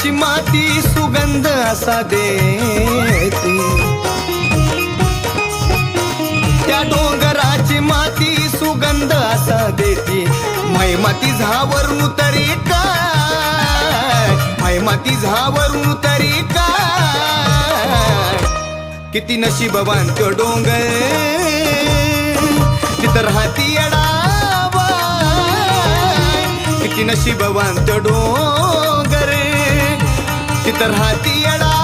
डोंगराची माती सुगंध असा देते. त्या डोंगराची माती सुगंध असा देते. माई माती झावरून तरी काय? माई माती झावरून तरी काय? किती नशीबवान तो डोंगर. तिथं राहती अडावा किती नशीबवान तो डोंगर तर हाती अडावा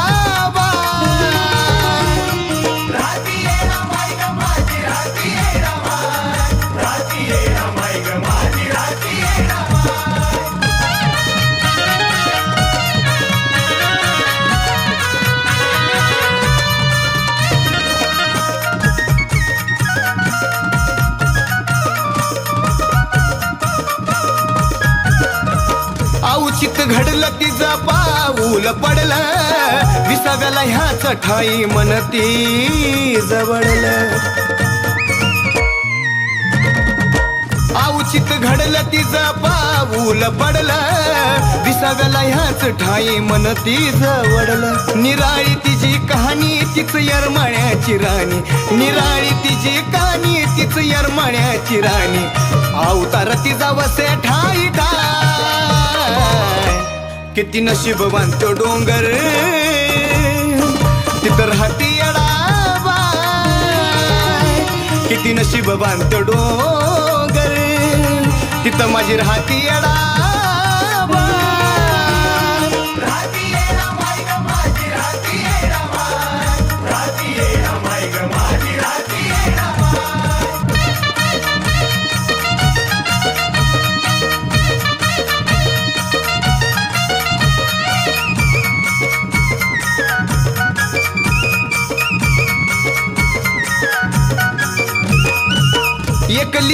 घडलं फुल पडलं. विसाव्याला ह्याच ठाई मनती जवळलं. औचित घडलं तिचं पाऊल पडलं. विसाव्याला ह्याच ठाई मनती जवळलं. निराळी तिची कहाणी तीच यरमाळ्याची राणी. निराळी तिची कहाणी तीच यरमाळ्याची राणी. अवतार तिचा वसे ठाई ठाई. किती नशीबवान तो डोंगर. तिथं राहती अडावा किती नशीबवान तो डोंगर. तिथं माझी राहती अडा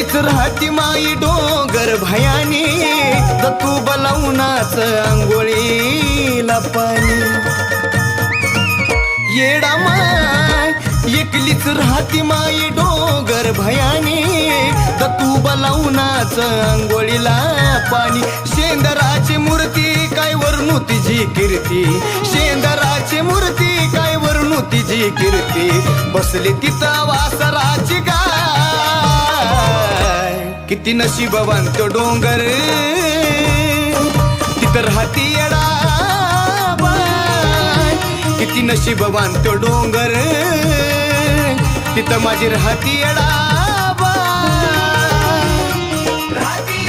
एकलीच राहती माई डोंगर भयानी तू बलवनाच आंघोळीला पाणी. येडा माय एकलीच राहती माई डोंगर भयानी तू बलवनाच आंघोळीला पाणी. शेंदराची मूर्ती काय वरणू तिची कीर्ती? शेंदराची मूर्ती काय वरणू तिची कीर्ती? बसली तिचा वासराची गा किती नशीबवान तो डोंगर. तिथं राहती येडा किती नशीबवान तो डोंगर. तिथं माझी राहती अडाबाय राहती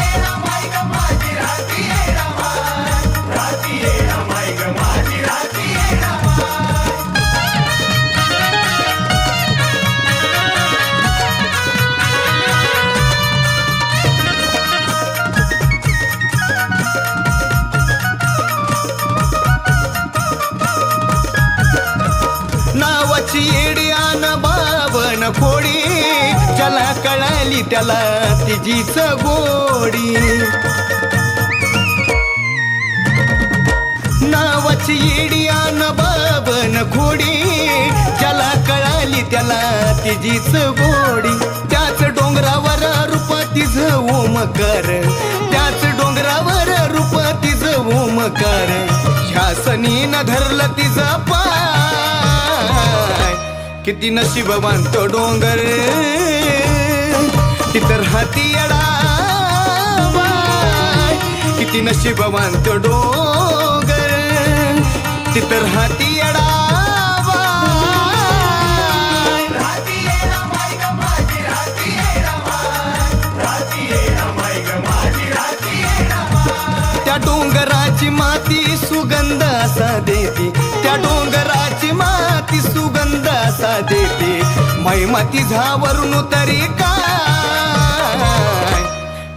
मन खोडी चला कळाली त्याला तिजीच गोडी. नावाची न बाबन खोडी चला कळाली त्याला तिजीच गोडी. त्याच डोंगरावर रूप तिझ ओमकर त्याच डोंगरावर रूप तिझ ओमकर शासनी न धरलं तिचा पा किती नशीबवान तो डोंगर तिथं राहती अडा किती नशीबवान तो डोंगर तिथं राहती अडा त्या डोंगराची माती सुगंध असा देते. त्या डोंगराची ती सुगंध असा देते. महिमा तिझावरून तरी काय?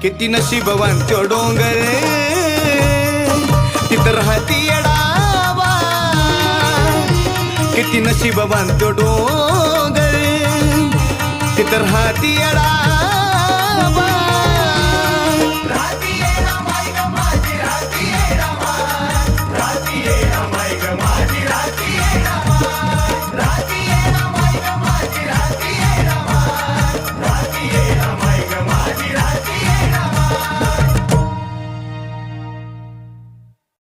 किती नशीबवान तो डोंगर तिथं राहती अडावा किती नशीबवान तो डोंगर तिथं राहती